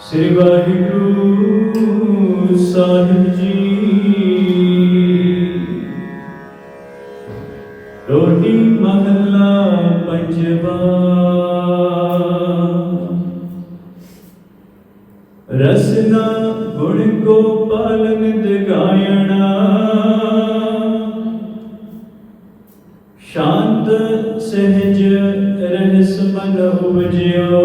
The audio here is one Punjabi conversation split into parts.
ਸ੍ਰੀ ਵਾਹਿਗੁਰੂ ਸਾਹਿਬ ਜੀ। ਰੋਟੀ ਮਹੱਲਾ ਪੰਜਵਾ। ਰਸਨਾ ਗੁਣ ਗੋਪਾਲ ਨਿਤ ਗਾਇਣਾ ਸ਼ਾਂਤ ਸਹਿਜ ਰਹਿਸ ਮਨ ਉਪਜਿਓ।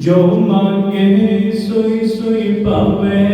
ਜੋ ਮੰਗੇ ਸੋਈ ਸੋਈ ਪਾਵੇ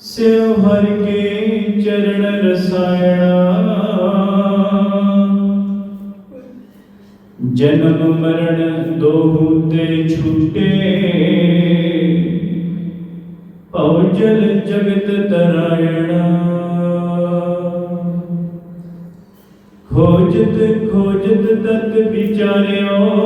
ਸਿਉ ਹਰ ਕੇ ਚਰਨ ਰਸਾਇਣਾ। ਜਨਮ ਮਰਨ ਦੋਹੂ ਤੇ ਛੁਟੇ, ਭਉ ਜਗਤ ਤਰਾਇਣਾ। ਖੋਜਤ ਖੋਜਤ ਤਤ ਵਿਚਾਰਿਓ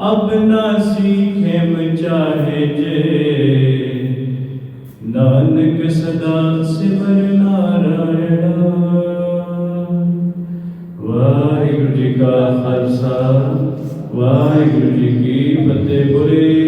ਅਬ ਨਾਸੀ ਖੇਮ ਚਾਹੇ ਜੇ। ਨਾਨਕ ਸਦਾ ਸਿਮਰ ਨਾਰਾਇਣਾ। ਵਾਹਿਗੁਰੂ ਜੀ ਕਾ ਖਾਲਸਾ, ਵਾਹਿਗੁਰੂ ਜੀ ਕੀ ਫਤਿਹ। ਬੁਰੇ